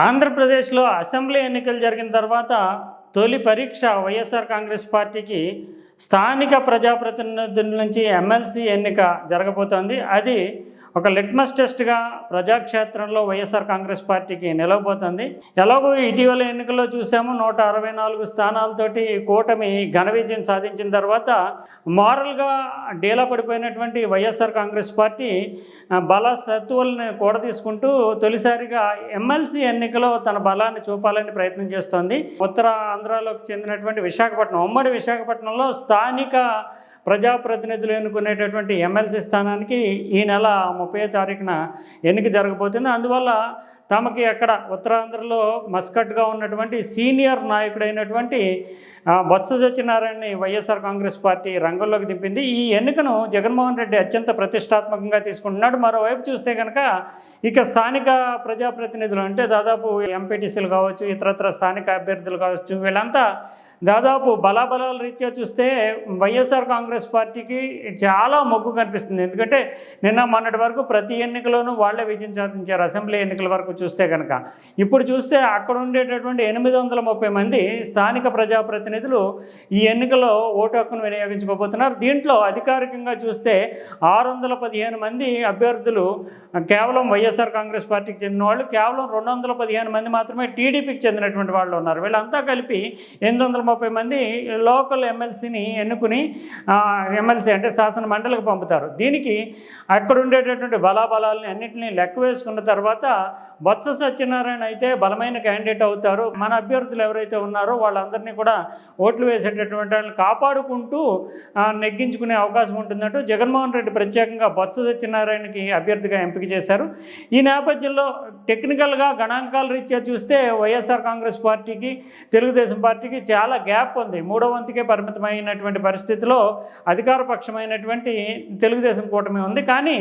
ఆంధ్రప్రదేశ్లో అసెంబ్లీ ఎన్నికలు జరిగిన తర్వాత తొలి పరీక్ష వైఎస్ఆర్ కాంగ్రెస్ పార్టీకి స్థానిక ప్రజాప్రతినిధుల నుంచి ఎమ్మెల్సీ ఎన్నిక జరగబోతోంది. అది ఒక లిట్మస్ టెస్ట్గా ప్రజాక్షేత్రంలో వైఎస్ఆర్ కాంగ్రెస్ పార్టీకి నిలవబోతోంది. ఎలాగో ఇటీవల ఎన్నికల్లో చూసాము నూట అరవై నాలుగు స్థానాలతోటి కూటమి ఘన విజయం సాధించిన తర్వాత మారల్గా డీలా పడిపోయినటువంటి వైఎస్ఆర్ కాంగ్రెస్ పార్టీ బల సత్తువుల్ని కూడ తీసుకుంటూ తొలిసారిగా ఎమ్మెల్సీ ఎన్నికలో తన బలాన్ని చూపాలని ప్రయత్నం చేస్తోంది. ఉత్తర ఆంధ్రాలోకి చెందినటువంటి విశాఖపట్నం ఉమ్మడి విశాఖపట్నంలో స్థానిక ప్రజాప్రతినిధులు ఎన్నుకునేటటువంటి ఎమ్మెల్సీ స్థానానికి ఈ నెల ముప్పై తారీఖున ఎన్నిక జరగబోతుంది. అందువల్ల తమకి అక్కడ ఉత్తరాంధ్రలో మస్కట్గా ఉన్నటువంటి సీనియర్ నాయకుడైనటువంటి బొత్స సత్యనారాయణని వైఎస్ఆర్ కాంగ్రెస్ పార్టీ రంగంలోకి దింపింది. ఈ ఎన్నికను జగన్మోహన్ రెడ్డి అత్యంత ప్రతిష్టాత్మకంగా తీసుకుంటున్నాడు. మరోవైపు చూస్తే కనుక ఇక స్థానిక ప్రజాప్రతినిధులు అంటే దాదాపు ఎంపీటీసీలు కావచ్చు ఇతరత్ర స్థానిక అభ్యర్థులు కావచ్చు వీళ్ళంతా దాదాపు బలాబలాల రీత్యా చూస్తే వైఎస్ఆర్ కాంగ్రెస్ పార్టీకి చాలా మొగ్గు కనిపిస్తుంది. ఎందుకంటే నిన్న మొన్నటి వరకు ప్రతి ఎన్నికలోనూ వాళ్ళే విజయం సాధించారు. అసెంబ్లీ ఎన్నికల వరకు చూస్తే కనుక ఇప్పుడు చూస్తే అక్కడ ఉండేటటువంటి ఎనిమిది వందల ముప్పై మంది స్థానిక ప్రజాప్రతినిధులు ఈ ఎన్నికలో ఓటు హక్కును వినియోగించుకోబోతున్నారు. దీంట్లో అధికారికంగా చూస్తే ఆరు వందల పదిహేను మంది అభ్యర్థులు కేవలం వైఎస్ఆర్ కాంగ్రెస్ పార్టీకి చెందిన వాళ్ళు. కేవలం రెండు వందల పదిహేను మంది మాత్రమే టీడీపీకి చెందినటువంటి వాళ్ళు ఉన్నారు. వీళ్ళంతా కలిపి ఎనిమిది వందల ముప్పై మంది లోకల్ ఎమ్మెల్సీని ఎన్నుకుని ఎమ్మెల్సీ అంటే శాసన మండలికి పంపుతారు. దీనికి అక్కడ ఉండేటటువంటి బలాబలాలని అన్నింటినీ లెక్క వేసుకున్న తర్వాత బొత్స సత్యనారాయణ అయితే బలమైన క్యాండిడేట్ అవుతారు. మన అభ్యర్థులు ఎవరైతే ఉన్నారో వాళ్ళందరినీ కూడా ఓట్లు వేసేటటువంటి వాళ్ళని కాపాడుకుంటూ నెగ్గించుకునే అవకాశం ఉంటుందంటూ జగన్మోహన్ రెడ్డి ప్రత్యేకంగా బొత్స సత్యనారాయణకి అభ్యర్థిగా ఎంపిక చేశారు. ఈ నేపథ్యంలో టెక్నికల్గా గణాంకాల రీత్యా చూస్తే వైఎస్ఆర్ కాంగ్రెస్ పార్టీకి తెలుగుదేశం పార్టీకి చాలా గ్యాప్ ఉంది. మూడో వంతుకే పరిమితమైనటువంటి పరిస్థితిలో అధికార పక్షమైనటువంటి తెలుగుదేశం కూటమి ఉంది. కానీ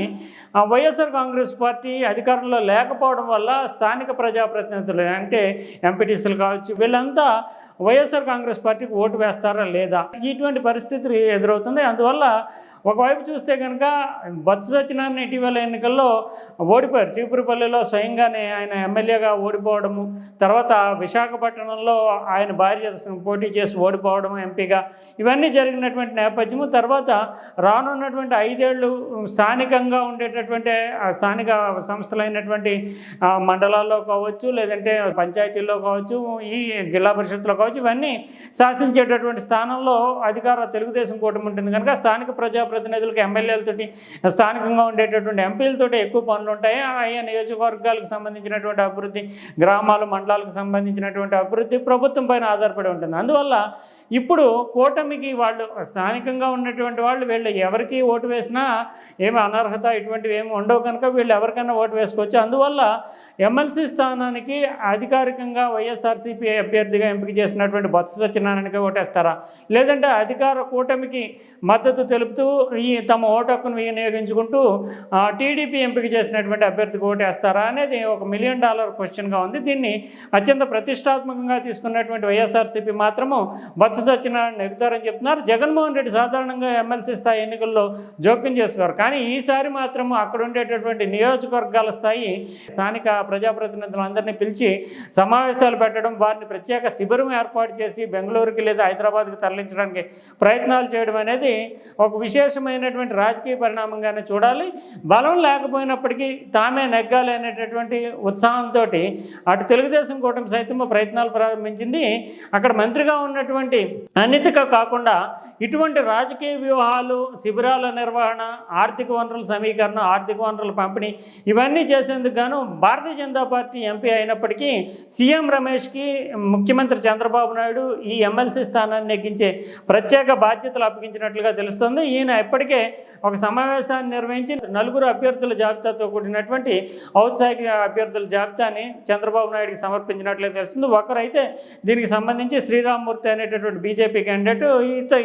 వైఎస్ఆర్ కాంగ్రెస్ పార్టీ అధికారంలో లేకపోవడం వల్ల స్థానిక ప్రజాప్రతినిధులు అంటే ఎంపీటీసీలు కావచ్చు వీళ్ళంతా వైఎస్ఆర్ కాంగ్రెస్ పార్టీకి ఓటు వేస్తారా లేదా? ఇటువంటి పరిస్థితి ఎదురవుతుంది. అందువల్ల ఒకవైపు చూస్తే కనుక బొత్స సత్యనారాయణ ఇటీవల ఎన్నికల్లో ఓడిపోయారు. చీపురుపల్లిలో స్వయంగానే ఆయన ఎమ్మెల్యేగా ఓడిపోవడము తర్వాత విశాఖపట్నంలో ఆయన భార్య పోటీ చేసి ఓడిపోవడం ఎంపీగా ఇవన్నీ జరిగినటువంటి నేపథ్యము తర్వాత రానున్నటువంటి ఐదేళ్ళు స్థానికంగా ఉండేటటువంటి స్థానిక సంస్థలైనటువంటి మండలాల్లో కావచ్చు లేదంటే పంచాయతీల్లో కావచ్చు ఈ జిల్లా పరిషత్లో కావచ్చు ఇవన్నీ శాసించేటటువంటి స్థానంలో అధికార తెలుగుదేశం కూటమి ఉంటుంది. కనుక స్థానిక ప్రజా ప్రజాప్రతినిధులకు ఎమ్మెల్యేలతోటి స్థానికంగా ఉండేటటువంటి ఎంపీలతోటి ఎక్కువ పనులు ఉంటాయి. ఆయా నియోజకవర్గాలకు సంబంధించినటువంటి అభివృద్ధి గ్రామాలు మండలాలకు సంబంధించినటువంటి అభివృద్ధి ప్రభుత్వం పైన ఆధారపడి ఉంటుంది. అందువల్ల ఇప్పుడు కూటమికి వాళ్ళు స్థానికంగా ఉన్నటువంటి వాళ్ళు వీళ్ళు ఎవరికి ఓటు వేసినా ఏమి అనర్హత ఇటువంటివి ఏమి ఉండవు కనుక వీళ్ళు ఎవరికైనా ఓటు వేసుకోవచ్చు. అందువల్ల ఎమ్మెల్సీ స్థానానికి అధికారికంగా వైఎస్ఆర్సీపీ అభ్యర్థిగా ఎంపిక చేసినటువంటి బొత్స సత్యనారాయణకి ఓటేస్తారా? లేదంటే అధికార కూటమికి మద్దతు తెలుపుతూ ఈ తమ ఓటు హక్కును వినియోగించుకుంటూ టీడీపీ ఎంపిక చేసినటువంటి అభ్యర్థికి ఓటేస్తారా అనేది ఒక మిలియన్ డాలర్ క్వశ్చన్గా ఉంది. దీన్ని అత్యంత ప్రతిష్టాత్మకంగా తీసుకున్నటువంటి వైఎస్ఆర్సీపీ మాత్రము బొత్స సత్యనారాయణ నెగ్గుతారని చెప్తున్నారు. జగన్మోహన్ రెడ్డి సాధారణంగా ఎమ్మెల్సీ స్థాయి ఎన్నికల్లో జోక్యం చేసుకోరు. కానీ ఈసారి మాత్రము అక్కడ ఉండేటటువంటి నియోజకవర్గాల స్థాయి స్థానిక ప్రజాప్రతినిధులందరినీ పిలిచి సమావేశాలు పెట్టడం వారిని ప్రత్యేక శిబిరం ఏర్పాటు చేసి బెంగళూరుకి లేదా హైదరాబాద్కి తరలించడానికి ప్రయత్నాలు చేయడం అనేది ఒక విశేషమైనటువంటి రాజకీయ పరిణామంగానే చూడాలి. బలం లేకపోయినప్పటికీ తామే నెగ్గాలి అనేటటువంటి ఉత్సాహంతో అటు తెలుగుదేశం కూటమి సైతం ప్రయత్నాలు ప్రారంభించింది. అక్కడ మంత్రిగా ఉన్నటువంటి అనితిక కాకుండా ఇటువంటి రాజకీయ వ్యూహాలు శిబిరాల నిర్వహణ ఆర్థిక వనరుల సమీకరణ ఆర్థిక వనరుల పంపిణీ ఇవన్నీ చేసేందుకు గాను భారతీయ జనతా పార్టీ ఎంపీ అయినప్పటికీ సీఎం రమేష్కి ముఖ్యమంత్రి చంద్రబాబు నాయుడు ఈ ఎమ్మెల్సీ స్థానాన్ని నెగ్గించే ప్రత్యేక బాధ్యతలు అప్పగించినట్లుగా తెలుస్తోంది. ఈయన ఇప్పటికే ఒక సమావేశాన్ని నిర్వహించి నలుగురు అభ్యర్థుల జాబితాతో కూడినటువంటి ఔత్సాహిక అభ్యర్థుల జాబితాని చంద్రబాబు నాయుడుకి సమర్పించినట్లుగా తెలుస్తుంది. ఒకరైతే దీనికి సంబంధించి శ్రీరామ్మూర్తి అనేటటువంటి బీజేపీ క్యాండిడేట్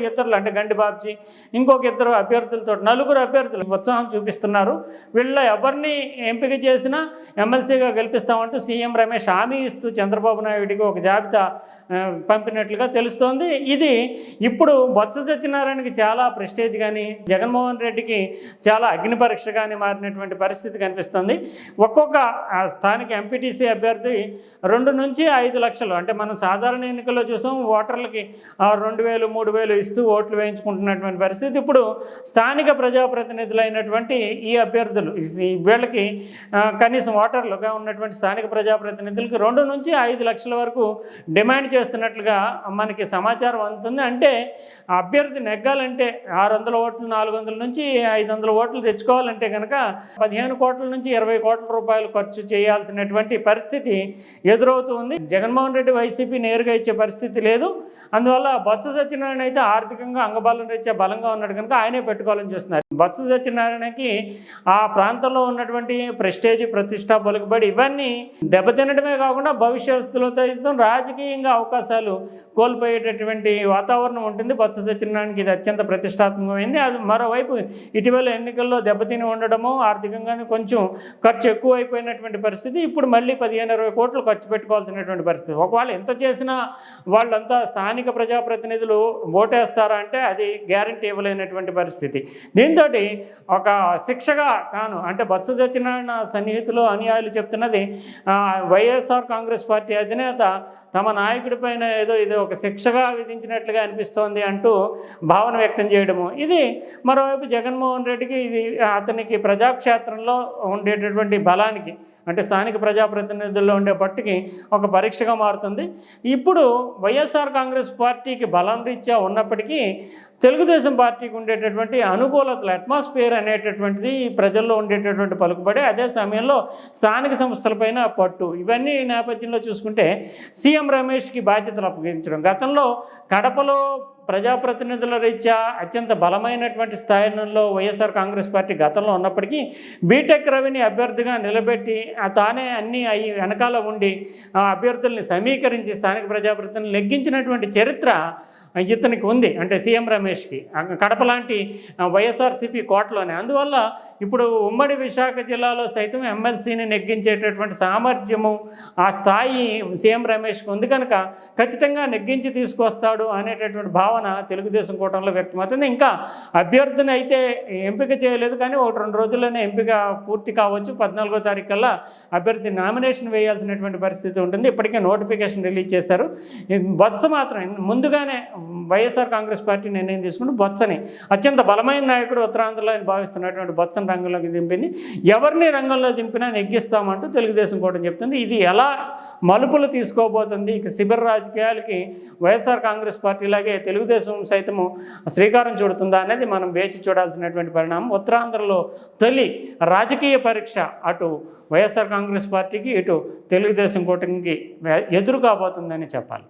ఇతర ఇతరులు అంటే గండి బాబ్జీ ఇంకొక ఇద్దరు అభ్యర్థులతో నలుగురు అభ్యర్థులు ఉత్సాహం చూపిస్తున్నారు. వీళ్ళ ఎవరిని ఎంపిక చేసినా ఎమ్మెల్సీగా గెలిపిస్తామంటూ సీఎం రమేష్ హామీ ఇస్తూ చంద్రబాబు నాయుడికి ఒక జాబితా పంపినట్లుగా తెలుస్తోంది. ఇది ఇప్పుడు బొత్స సత్యనారాయణకి చాలా ప్రెస్టేజ్ కానీ జగన్మోహన్ రెడ్డికి చాలా అగ్ని పరీక్ష కానీ మారినటువంటి పరిస్థితి కనిపిస్తుంది. ఒక్కొక్క ఆ, స్థానిక ఎంపీటీసీ అభ్యర్థి రెండు నుంచి ఐదు లక్షలు. అంటే మనం సాధారణ ఎన్నికల్లో చూసాం ఓటర్లకి ఆ, రెండు వేలు మూడు వేలు ఇస్తూ ఓట్లు వేయించుకుంటున్నటువంటి పరిస్థితి. ఇప్పుడు స్థానిక ప్రజాప్రతినిధులైనటువంటి ఈ అభ్యర్థులు వీళ్ళకి కనీసం ఓటర్లుగా ఉన్నటువంటి స్థానిక ప్రజాప్రతినిధులకి రెండు నుంచి ఐదు లక్షల వరకు డిమాండ్ చేస్తున్నట్లుగా మనకి సమాచారం అందుతుంది. అంటే అభ్యర్థి నెగ్గాలంటే ఆరు వందల ఓట్లు నాలుగు వందల నుంచి ఐదు వందల ఓట్లు తెచ్చుకోవాలంటే కనుక పదిహేను కోట్ల నుంచి ఇరవై కోట్ల రూపాయలు ఖర్చు చేయాల్సినటువంటి పరిస్థితి ఎదురవుతుంది జగన్మోహన్ రెడ్డి వైసీపీ నేరుగా ఇచ్చే పరిస్థితి లేదు. అందువల్ల బొత్స సత్యనారాయణ అయితే ఆర్థికంగా అంగబలం రీత్యా బలంగా ఉన్నాడు కనుక ఆయనే పెట్టుకోవాలని చూస్తున్నారు. బొత్స సత్యనారాయణకి ఆ ప్రాంతంలో ఉన్నటువంటి ప్రెస్టేజ్ ప్రతిష్ట పలుకుబడి ఇవన్నీ దెబ్బతినడమే కాకుండా భవిష్యత్తులో రాజకీయంగా అవకాశాలు కోల్పోయేటటువంటి వాతావరణం ఉంటుంది. బొత్స సత్యనారాయణకి ఇది అత్యంత ప్రతిష్టాత్మకమైంది. అది మరోవైపు ఇటీవల ఎన్నికల్లో దెబ్బతిని ఉండడము ఆర్థికంగానే కొంచెం ఖర్చు ఎక్కువ అయిపోయినటువంటి పరిస్థితి. ఇప్పుడు మళ్ళీ పదిహేను ఇరవై కోట్లు ఖర్చు పెట్టుకోవాల్సినటువంటి పరిస్థితి. ఒకవేళ ఎంత చేసినా వాళ్ళంతా స్థానిక ప్రజాప్రతినిధులు ఓటేస్తారా అంటే అది గ్యారంటీ ఇవ్వలేనటువంటి పరిస్థితి. దీంతో ఒక శిక్షగా తాను అంటే బొత్స సత్యనారాయణ సన్నిహితులు అనుయాయులు చెప్తున్నది వైఎస్ఆర్ కాంగ్రెస్ పార్టీ అధినేత తమ నాయకుడి పైన ఏదో ఇది ఒక శిక్షగా విధించినట్లుగా అనిపిస్తోంది అంటూ భావన వ్యక్తం చేయడము. ఇది మరోవైపు జగన్మోహన్ రెడ్డికి ఇది అతనికి ప్రజాక్షేత్రంలో ఉండేటటువంటి బలానికి అంటే స్థానిక ప్రజాప్రతినిధుల్లో ఉండే పట్టుకి ఒక పరీక్షగా మారుతుంది. ఇప్పుడు వైఎస్ఆర్ కాంగ్రెస్ పార్టీకి బలం రీత్యా ఉన్నప్పటికీ తెలుగుదేశం పార్టీకి ఉండేటటువంటి అనుకూలతలు అట్మాస్ఫియర్ అనేటటువంటిది ప్రజల్లో ఉండేటటువంటి పలుకుబడి అదే సమయంలో స్థానిక సంస్థలపైన పట్టు. ఇవన్నీ నేపథ్యంలో చూసుకుంటే సి సీఎం రమేష్కి బాధ్యతలు అప్పగించడం. గతంలో కడపలో ప్రజాప్రతినిధుల రీత్యా అత్యంత బలమైనటువంటి స్థాయిలో వైఎస్ఆర్ కాంగ్రెస్ పార్టీ గతంలో ఉన్నప్పటికీ బీటెక్ రవిని అభ్యర్థిగా నిలబెట్టి తానే అన్ని అయి వెనకాల ఉండి ఆ అభ్యర్థుల్ని సమీకరించి స్థానిక ప్రజాప్రతినిధులు నెగ్గించినటువంటి చరిత్ర ఇతనికి ఉంది అంటే సీఎం రమేష్కి. కడప లాంటి వైఎస్ఆర్సీపీ కోటలోనే. అందువల్ల ఇప్పుడు ఉమ్మడి విశాఖ జిల్లాలో సైతం ఎమ్మెల్సీని నెగ్గించేటటువంటి సామర్థ్యము ఆ స్థాయి సీఎం రమేష్కి ఉంది కనుక ఖచ్చితంగా నెగ్గించి తీసుకొస్తాడు అనేటటువంటి భావన తెలుగుదేశం కూటమిలో వ్యక్తమవుతుంది. ఇంకా అభ్యర్థిని అయితే ఎంపిక చేయలేదు కానీ ఒకటి రెండు రోజుల్లోనే ఎంపిక పూర్తి కావచ్చు. పద్నాలుగో తారీఖు కల్లా అభ్యర్థి నామినేషన్ వేయాల్సినటువంటి పరిస్థితి ఉంటుంది. ఇప్పటికే నోటిఫికేషన్ రిలీజ్ చేశారు. బొత్స మాత్రం ముందుగానే వైఎస్ఆర్ కాంగ్రెస్ పార్టీ నిర్ణయం తీసుకుని బొత్సని అత్యంత బలమైన నాయకుడు ఉత్తరాంధ్రలో భావిస్తున్నటువంటి బొత్సను రంగంలోకి దింపింది. ఎవరిని రంగంలో దింపినా నెగ్గిస్తామంటూ తెలుగుదేశం కూడా చెప్తుంది. ఇది ఎలా మలుపులు తీసుకోబోతుంది? ఇక శిబిర రాజకీయాలకి వైఎస్ఆర్ కాంగ్రెస్ పార్టీలాగే తెలుగుదేశం సైతము శ్రీకారం చుడుతుందా అనేది మనం వేచి చూడాల్సినటువంటి పరిణామం. ఉత్తరాంధ్రలో తొలి రాజకీయ పరీక్ష అటు వైఎస్ఆర్ కాంగ్రెస్ పార్టీకి ఇటు తెలుగుదేశం కూటమికి ఎదురు కాబోతుందని చెప్పాలి.